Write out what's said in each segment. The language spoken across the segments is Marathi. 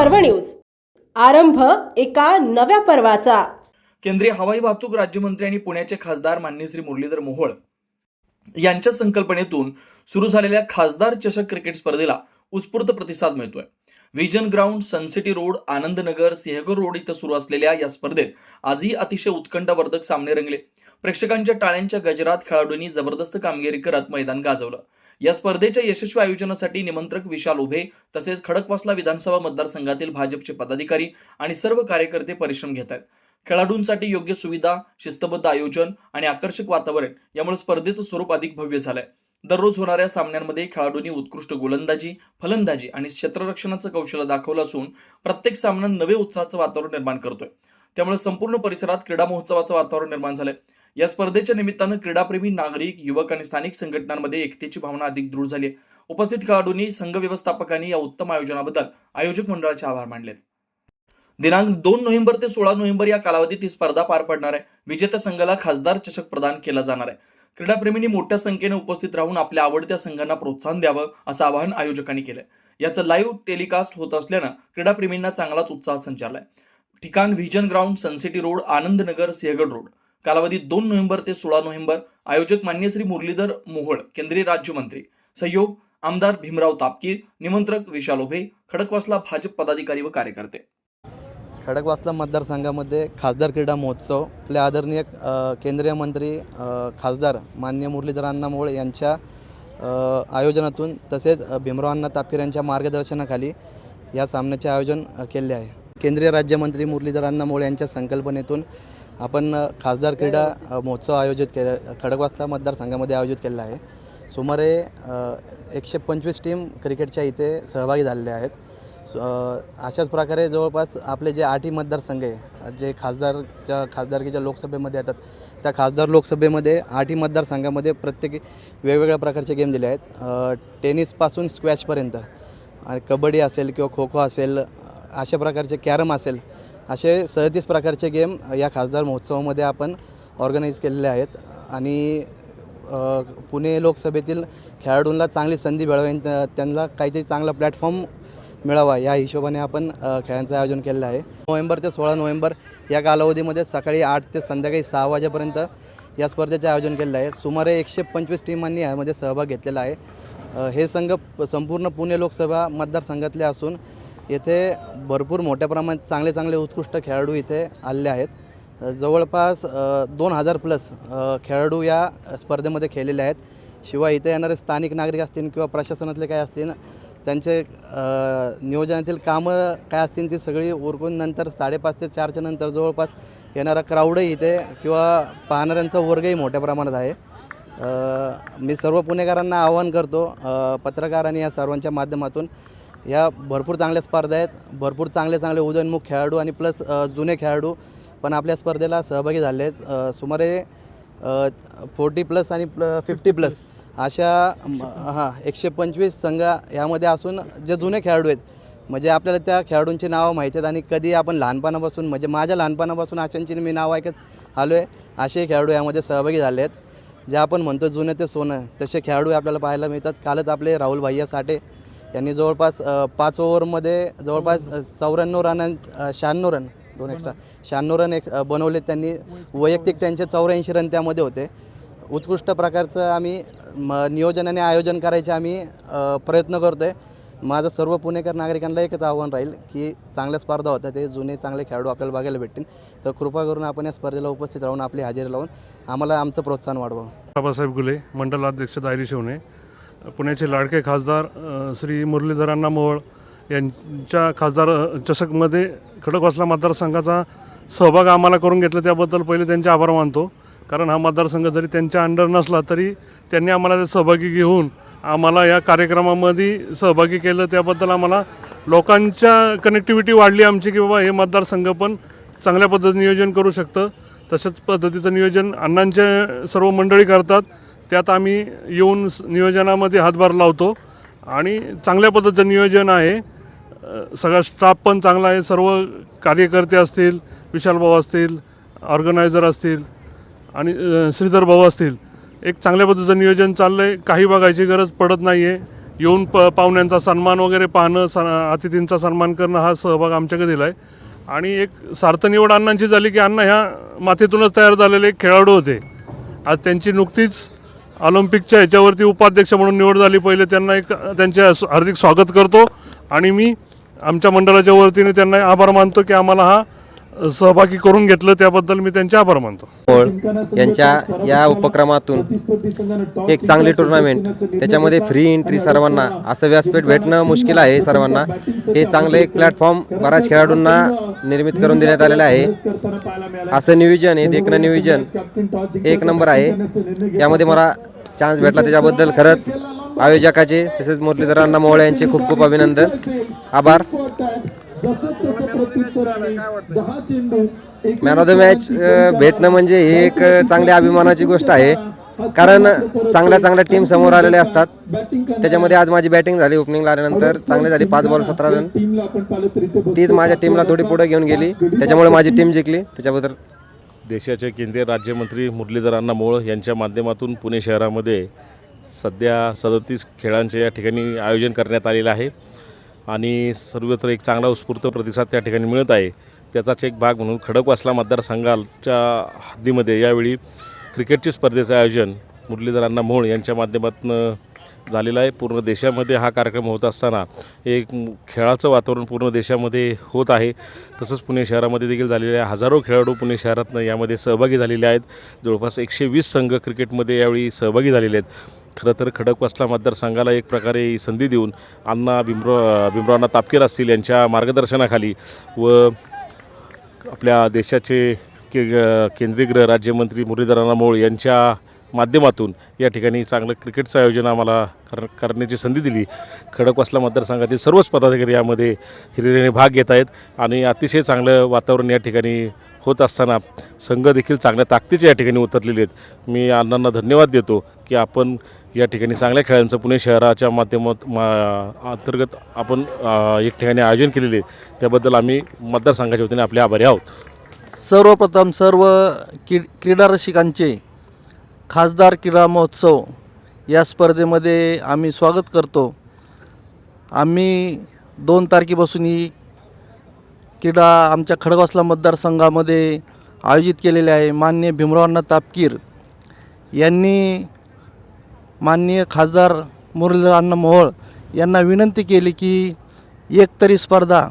पर्व न्यूज. आरंभ एका नव्या पर्वाचा. केंद्रीय हवाई वाहतूक राज्यमंत्री आणि पुण्याचे खासदार मान्य श्री मुरलीधर मोहोळ यांच्या संकल्पनेतून सुरू झालेल्या खासदार चषक क्रिकेट स्पर्धेला उत्स्फूर्त प्रतिसाद मिळतोय. Vision ground Sun City road Anandnagar Sinhagad road इथं सुरू असलेल्या या स्पर्धेत आजही अतिशय उत्कंठावर्धक सामने रंगले. प्रेक्षकांच्या टाळ्यांच्या गजरात खेळाडूंनी जबरदस्त कामगिरी करत मैदान गाजवलं. या स्पर्धेच्या यशस्वी आयोजनासाठी निमंत्रक विशाल उभे तसेच खडकवासला विधानसभा मतदारसंघातील भाजपचे पदाधिकारी आणि सर्व कार्यकर्ते परिश्रम घेत आहेत. खेळाडूंसाठी योग्य सुविधा शिस्तबद्ध आयोजन आणि आकर्षक वातावरण यामुळे स्पर्धेचं स्वरूप अधिक भव्य झालंय. दररोज होणाऱ्या सामन्यांमध्ये खेळाडूंनी उत्कृष्ट गोलंदाजी फलंदाजी आणि क्षेत्ररक्षणाचं कौशल्य दाखवलं असून प्रत्येक सामना नवे उत्साहाचं वातावरण निर्माण करतोय. त्यामुळे संपूर्ण परिसरात क्रीडा महोत्सवाचं वातावरण निर्माण झालंय. या स्पर्धेच्या निमित्तानं क्रीडाप्रेमी नागरिक युवक आणि स्थानिक संघटनांमध्ये एकतेची भावना अधिक दृढ झाली उपस्थित खेळाडूंनी संघ व्यवस्थापकांनी या उत्तम आयोजनाबद्दल आयोजक मंडळाचे आभार मानलेत. दिनांक दोन नोव्हेंबर ते सोळा नोव्हेंबर या कालावधीत ही स्पर्धा पार पडणार आहे. विजेत्या संघाला खासदार चषक प्रदान केला जाणार आहे. क्रीडाप्रेमींनी मोठ्या संख्येने उपस्थित राहून आपल्या आवडत्या संघांना प्रोत्साहन द्यावं असं आवाहन आयोजकांनी केलंय. याचं लाईव्ह टेलिकास्ट होत असल्यानं क्रीडाप्रेमींना चांगलाच उत्साह संचारलाय. ठिकाण vision ground Sun City road Anandnagar Sinhagad road कालावधी दोन नोव्हेंबर ते सोळा नोव्हेंबर. आयोजक मान्य श्री मुरलीधर मोहोळ केंद्रीय राज्यमंत्री. सहयोग आमदार भीमराव तापकीर निमंत्रक विशाल उभे खडकवासला भाजप पदाधिकारी व कार्यकर्ते. खडकवासला मतदारसंघामध्ये खासदार क्रीडा महोत्सव आपले आदरणीय केंद्रीय मंत्री खासदार मान्य मुरलीधर अण्णा मोहोळ यांच्या आयोजनातून तसेच भीमरावांना भीमराव तापकीर यांच्या मार्गदर्शनाखाली या सामन्याचे आयोजन केले आहे. केंद्रीय राज्यमंत्री मुरलीधर मोळ यांच्या संकल्पनेतून आपण खासदार क्रीडा महोत्सव आयोजित केला खडकवासला मतदारसंघामध्ये आयोजित केलेला आहे. सुमारे एकशे पंचवीस टीम क्रिकेटच्या इथे सहभागी झालेल्या आहेत. अशाच प्रकारे जवळपास आपले जे आठही मतदारसंघ आहे जे खासदारच्या खासदारकीच्या लोकसभेमध्ये येतात त्या खासदार लोकसभेमध्ये आठही मतदारसंघामध्ये प्रत्येकी वेगवेगळ्या प्रकारचे गेम दिले आहेत. टेनिसपासून स्क्वॅचपर्यंत आणि कबड्डी असेल किंवा खो खो असेल अशा प्रकारचे कॅरम असेल असे सदतीस प्रकारचे गेम या खासदार महोत्सवामध्ये आपण ऑर्गनाईज केलेले आहेत. आणि पुणे लोकसभेतील खेळाडूंना चांगली संधी मिळावी त्यांना काहीतरी चांगला प्लॅटफॉर्म मिळावा या हिशोबाने आपण खेळांचं आयोजन केलेलं आहे. नोव्हेंबर ते सोळा नोव्हेंबर या कालावधीमध्ये सकाळी आठ ते संध्याकाळी सहा वाजेपर्यंत या स्पर्धेचे आयोजन केलेलं आहे. सुमारे एकशे पंचवीस टीमांनी यामध्ये सहभाग घेतलेला आहे. हे संघ संपूर्ण पुणे लोकसभा मतदारसंघातले असून येथे भरपूर मोठ्या प्रमाणात चांगले चांगले उत्कृष्ट खेळाडू इथे आलेले आहेत. जवळपास दोन हजार प्लस खेळाडू या स्पर्धेमध्ये खेळलेले आहेत. शिवाय इथे येणारे स्थानिक नागरिक असतील किंवा प्रशासनातले काय असतील त्यांचे नियोजनातील कामं काय असतील ती सगळी उरकून नंतर साडेपाच ते चारच्या नंतर जवळपास येणारा क्राऊडही इथे किंवा पाहणाऱ्यांचा वर्गही मोठ्या प्रमाणात आहे. मी सर्व पुणेकरांना आवाहन करतो पत्रकारांनी पत्रकार आणि या सर्वांच्या माध्यमातून या भरपूर चांगल्या स्पर्धा आहेत. भरपूर चांगले चांगले उदयनमुख खेळाडू आणि प्लस जुने खेळाडू पण आपल्या स्पर्धेला सहभागी झाले आहेत. सुमारे फोर्टी प्लस आणि प्ल फिफ्टी प्लस अशा हां एकशे पंचवीस संघ यामध्ये असून जे जुने खेळाडू आहेत म्हणजे आपल्याला त्या खेळाडूंची नावं माहिती आहेत आणि कधी आपण लहानपणापासून म्हणजे माझ्या लहानपणापासून अशांची मी नाव ऐकत आलो आहे असे खेळाडू यामध्ये सहभागी झाले आहेत. जे आपण म्हणतो जुने ते सोनं तसे खेळाडू आपल्याला पाहायला मिळतात. कालच आपले राहुल भैया साठे यांनी जवळपास पाच ओव्हरमध्ये जवळपास चौऱ्याण्णव रन शहाण्णव रन दोन एक्स्ट्रा शहाण्णव रन एक बनवले त्यांनी. वैयक्तिक त्यांचे चौऱ्याऐंशी रन त्यामध्ये होते. उत्कृष्ट प्रकारचं आम्ही म नियोजन आणि आयोजन करायचे आम्ही प्रयत्न करतो आहे माझं सर्व पुणेकर नागरिकांना एकच आव्हान राहील की चांगल्या स्पर्धा होत्या ते जुने चांगले खेळाडू आपल्याला बघायला भेटतील. तर कृपा करून आपण या स्पर्धेला उपस्थित राहून आपली हजेरी लावून आम्हाला आमचं प्रोत्साहन वाढवावं. बाबासाहेब गुले मंडलाध्यक्ष दायरी शिवणे पुण्याचे लाडके खासदार श्री मुरलीधरांना मोहोळ यांच्या खासदार चषकमध्ये खडकवासला मतदारसंघाचा सहभाग आम्हाला करून घेतला त्याबद्दल पहिले त्यांचे आभार मानतो. कारण हा मतदारसंघ जरी त्यांच्या अंडर नसला तरी त्यांनी आम्हाला ते सहभागी घेऊन आम्हाला या कार्यक्रमामध्ये सहभागी केलं. त्याबद्दल आम्हाला लोकांच्या कनेक्टिव्हिटी वाढली आमची की बाबा हे मतदारसंघ पण चांगल्या पद्धतीने नियोजन करू शकतं. तशाच पद्धतीचं नियोजन अण्णांचे सर्व मंडळी करतात. त्यात आम्ही येऊन स- नियोजनामध्ये हातभार लावतो. आणि चांगल्या पद्धतीचं नियोजन आहे. सगळा स्टाफ पण चांगला आहे. सर्व कार्यकर्ते असतील विशाल भाऊ असतील ऑर्गनायझर असतील आणि श्रीधर भाऊ असतील. एक चांगल्या पद्धतीचं नियोजन चाललं आहे काही बघायची गरज पडत नाही आहे येऊन प पाहुण्यांचा सन्मान वगैरे पाहणं स अतिथींचा सन्मान करणं हा सहभाग आमच्याकडे दिला आहे आणि एक सार्थ निवड अण्णांची झाली की अण्णा ह्या मातीतूनच तयार झालेले खेळाडू होते. आज त्यांची नुकतीच ऑलिम्पिकच्या ह्याच्यावरती उपाध्यक्ष म्हणून निवड झाली पहिले त्यांना एक त्यांचे हार्दिक स्वागत करतो. आणि मी आमच्या मंडळाच्या वतीने त्यांना आभार मानतो की आम्हाला हा सहभागी करून घेतलं त्याबद्दल मी त्यांचे आभार मानतो. मोहोळ यांच्या या उपक्रमातून एक चांगली टुर्नामेंट त्याच्यामध्ये फ्री एंट्री सर्वांना असं व्यासपीठ भेटणं मुश्किल आहे सर्वांना. हे चांगलं एक प्लॅटफॉर्म बऱ्याच खेळाडूंना निर्मित करून देण्यात आलेलं आहे. असं नियोजन हे देखणं नियोजन एक नंबर आहे. यामध्ये मला चान्स भेटला त्याच्याबद्दल खरंच आयोजकाचे तसेच मुरलीधर अण्णा मोहळे यांचे खूप खूप अभिनंदन. आभार. मॅन ऑफ द मॅच भेटणं म्हणजे हे एक चांगल्या अभिमानाची गोष्ट आहे. कारण चांगल्या चांगल्या टीम समोर आलेल्या असतात. त्याच्यामध्ये आज माझी बॅटिंग झाली ओपनिंगला आल्यानंतर. चांगली झाली. पाच बॉल सतरा रन तीच माझ्या टीमला थोडी पुढे घेऊन गेली. त्याच्यामुळे माझी टीम जिंकली. त्याच्याबद्दल देशाचे केंद्रीय राज्यमंत्री मुरलीधर अण्णा मोळ यांच्या माध्यमातून पुणे शहरामध्ये सध्या सदतीस खेळांचे या ठिकाणी आयोजन करण्यात आलेलं आहे. आणि सर्वत्र एक चांगला उत्स्फूर्त प्रतिसाद त्या ठिकाणी मिळत आहे. त्याचाच एक भाग म्हणून खडकवासला मतदारसंघाच्या हद्दीमध्ये. यावेळी क्रिकेटची स्पर्धेचं आयोजन मुरलीधरांना मोहोळ यांच्या माध्यमातून झालेलं आहे. पूर्ण देशामध्ये हा कार्यक्रम होत असताना एक खेळाचं वातावरण पूर्ण देशामध्ये होत आहे. तसंच पुणे शहरामध्ये देखील झालेले आहे हजारो खेळाडू पुणे शहरातनं यामध्ये सहभागी झालेले आहेत. जवळपास एकशे वीस संघ क्रिकेटमध्ये यावेळी सहभागी झालेले आहेत. खरं तर खडकवासला मतदारसंघाला एक प्रकारे संधी देऊन अण्णा भीमराव भीमरावांना तापकीर असतील यांच्या मार्गदर्शनाखाली व आपल्या देशाचे के केंद्रीय गृह राज्यमंत्री मुरलीधरांना मोळ यांच्या माध्यमातून या ठिकाणी चांगलं क्रिकेटचं आयोजन आम्हाला कर करण्याची संधी दिली. खडकवासला मतदारसंघातील सर्वच पदाधिकारी यामध्ये हिरिरीने भाग घेत आहेत आणि अतिशय चांगलं वातावरण या ठिकाणी होत असताना संघ देखील चांगल्या ताकदीचे या ठिकाणी उतरलेले आहेत. मी अण्णांना धन्यवाद देतो की आपण या ठिकाणी चांगल्या खेळांचं पुणे शहराच्या माध्यमात मा अंतर्गत आपण एक ठिकाणी आयोजन केलेले आहे. त्याबद्दल आम्ही मतदारसंघाच्या वतीने आपले आभारी आहोत. सर्वप्रथम सर्व कि क्रीडा रसिकांचे खासदार क्रीडा महोत्सव या स्पर्धेमध्ये आम्ही स्वागत करतो. आम्ही दोन तारखेपासून ही क्रीडा आमच्या खडगावसला मतदारसंघामध्ये आयोजित केलेले आहे. माननीय भीमरावांना तापकीर यांनी माननीय खासदार मुरलीधर मोहोळ यांना विनंती केली की एक तरी स्पर्धा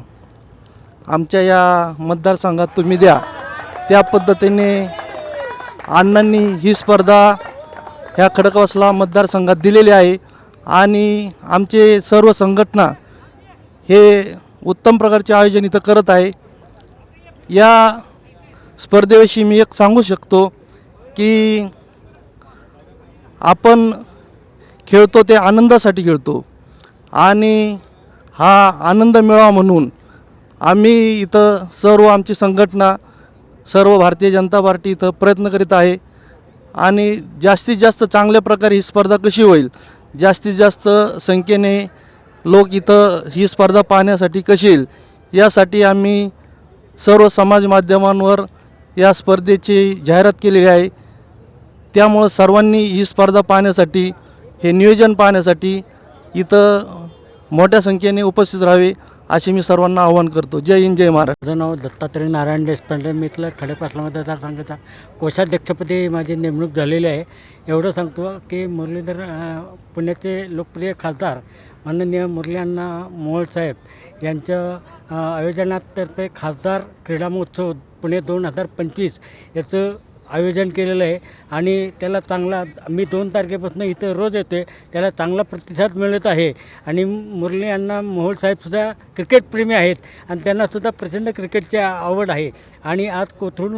आमच्या या मतदारसंघात तुम्ही द्या. त्या पद्धतीने अण्णांनी ही स्पर्धा ह्या खडकवासला मतदारसंघात दिलेली आहे आणि आमचे सर्व संघटना हे उत्तम प्रकारचे आयोजन इथं करत आहे. या स्पर्धेविषयी मी एक सांगू शकतो की आपण खेळतो ते आनंदासाठी खेळतो. आणि हा आनंद मिळावा म्हणून आम्ही इथं सर्व आमची संघटना सर्व भारतीय जनता पार्टी इथं प्रयत्न करीत आहे. आणि जास्तीत जास्त चांगल्या प्रकारे ही स्पर्धा कशी होईल जास्तीत जास्त संख्येने लोक इथं ही स्पर्धा पाहण्यासाठी कशी येईल यासाठी आम्ही सर्व समाज माध्यमांवर या स्पर्धेची जाहिरात केलेली आहे. त्यामुळं सर्वांनी ही स्पर्धा पाहण्यासाठी हे नियोजन पाहण्यासाठी इथं मोठ्या संख्येने उपस्थित राहावे असे मी सर्वांना आवाहन करतो. जय हिंद जय महाराष्ट्र. माझं नाव दत्तात्रय नारायण देशपांडे. मी इथलं खडकवासला मतदारसंघाचा कोषाध्यक्षपदी माझी नेमणूक झालेली आहे. एवढं सांगतो की मुरलीधर पुण्याचे लोकप्रिय खासदार माननीय मुरली अण्णा मोहोळ साहेब यांच्या आयोजनातर्फे खासदार क्रीडा महोत्सव पुणे दोन हजार पंचवीस याचं आयोजन केलेलं आहे आणि त्याला चांगला मी दोन तारखेपासून इथं रोज येतो आहे त्याला चांगला प्रतिसाद मिळत आहे. आणि मुरली यांना मोहोळ साहेबसुद्धा क्रिकेटप्रेमी आहेत आणि त्यांनासुद्धा प्रचंड क्रिकेटची आवड आहे. आणि आज कोथरूड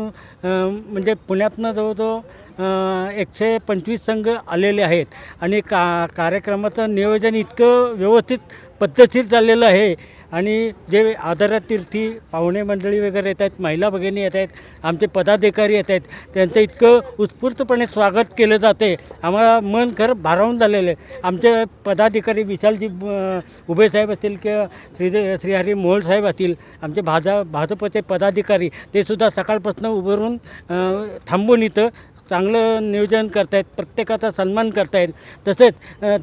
म्हणजे पुण्यातनं जवळजवळ एकशे पंचवीस संघ आलेले आहेत. आणि का कार्यक्रमाचं नियोजन इतकं व्यवस्थित पद्धतशीर चाललेलं आहे. आणि जे आदरातीर्थी पाहुणे मंडळी वगैरे येत आहेत महिला भगिनी येत आहेत आमचे पदाधिकारी येत आहेत त्यांचं इतकं उत्स्फूर्तपणे स्वागत केलं जाते. आम्हाला मन खरं भारावून झालेलं आहे. आमचे पदाधिकारी विशालजी उभे साहेब असतील किंवा श्री श्रीहरी मोहोळ साहेब असतील आमचे भाजा भाजपचे पदाधिकारी ते सुद्धा सकाळपासून उभारून थांबून इथं चांगलं नियोजन करतायत प्रत्येकाचा सन्मान करतायत. तसेच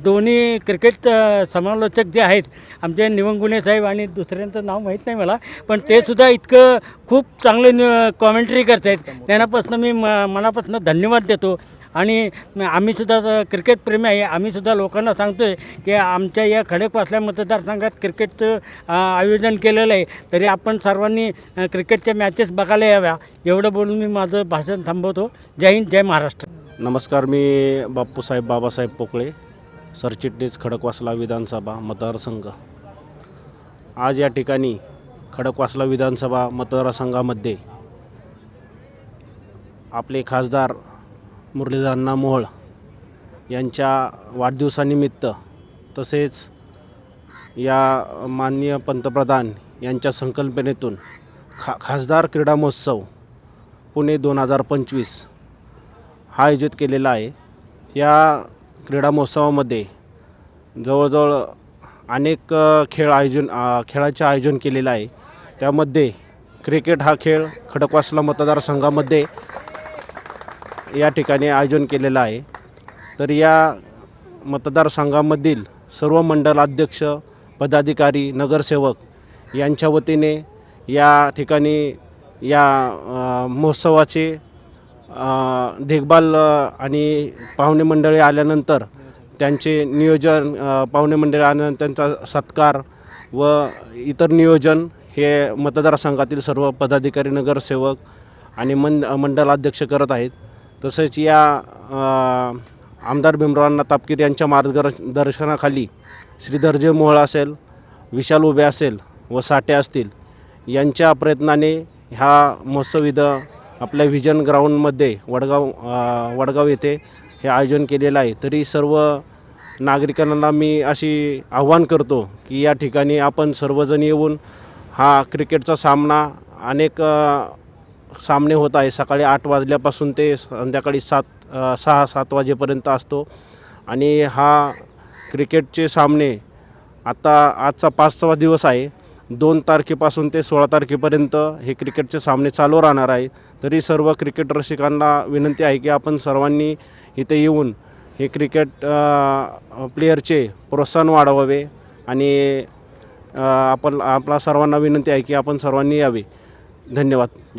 दोन्ही क्रिकेट समालोचक जे आहेत आमचे निवंगुणे साहेब आणि दुसऱ्यांचं नाव माहीत नाही मला पण ते सुद्धा इतकं खूप चांगलं कॉमेंट्री करतायत. त्यांनापासून मी म मनापासून धन्यवाद देतो. आणि आम्हीसुद्धा क्रिकेटप्रेमी आहे. आम्हीसुद्धा लोकांना सांगतो आहे की आमच्या या खडकवासल्या मतदारसंघात क्रिकेटचं आयोजन केलेलं आहे. तरी आपण सर्वांनी क्रिकेटच्या मॅचेस बघायला याव्या. एवढं बोलून मी माझं भाषण थांबवतो. जय हिंद जय महाराष्ट्र. नमस्कार मी बापूसाहेब बाबासाहेब पोकळे सरचिटणीस खडकवासला विधानसभा मतदारसंघ. आज या ठिकाणी खडकवासला विधानसभा मतदारसंघामध्ये आपले खासदार मुरलीधरण्णा मोहोळ यांच्या वाढदिवसानिमित्त तसेच या माननीय पंतप्रधान यांच्या संकल्पनेतून खा खासदार क्रीडा महोत्सव पुणे दोन हजार पंचवीस हा आयोजित केलेला आहे. या क्रीडा महोत्सवामध्ये जवळजवळ अनेक खेळ आयोजन खेळाचे आयोजन केलेलं आहे. त्यामध्ये क्रिकेट हा खेळ खडकवासला मतदारसंघामध्ये या ठिकाणी आयोजन केलेलं आहे. तर या मतदारसंघामधील सर्व मंडलाध्यक्ष पदाधिकारी नगरसेवक यांच्या वतीने या ठिकाणी या महोत्सवाचे देखभाल आणि पाहुणे मंडळी आल्यानंतर त्यांचे नियोजन पाहुणे मंडळी आल्यानंतर त्यांचा सत्कार व इतर नियोजन हे मतदारसंघातील सर्व पदाधिकारी नगरसेवक आणि मन मंडलाध्यक्ष करत आहेत. तसेच या आमदार भीमरावांना तापकीर यांच्या मार्गदर्शनाखाली श्रीधरजे मोहळ असेल विशाल उभे असेल व साठे असतील यांच्या प्रयत्नाने ह्या महोत्सव इथं आपल्या व्हिजन ग्राउंडमध्ये वडगाव वडगाव येथे हे आयोजन केलेलं आहे. तरी सर्व नागरिकांना मी अशी आव्हान करतो की या ठिकाणी आपण सर्वजण येऊन हा क्रिकेटचा सामना अनेक सामने होत आहे. सकाळी आठ वाजल्यापासून ते संध्याकाळी सात सहा सात वाजेपर्यंत असतो. आणि हा क्रिकेटचे सामने आता आजचा पाचवा दिवस आहे. दोन तारखेपासून ते सोळा तारखेपर्यंत हे क्रिकेटचे सामने चालू राहणार आहे. तरी सर्व क्रिकेट रसिकांना विनंती आहे की आपण सर्वांनी इथे येऊन हे क्रिकेट प्लेयरचे प्रोत्साहन वाढवावे. आणि आपण आपला सर्वांना विनंती आहे की आपण सर्वांनी यावे. धन्यवाद.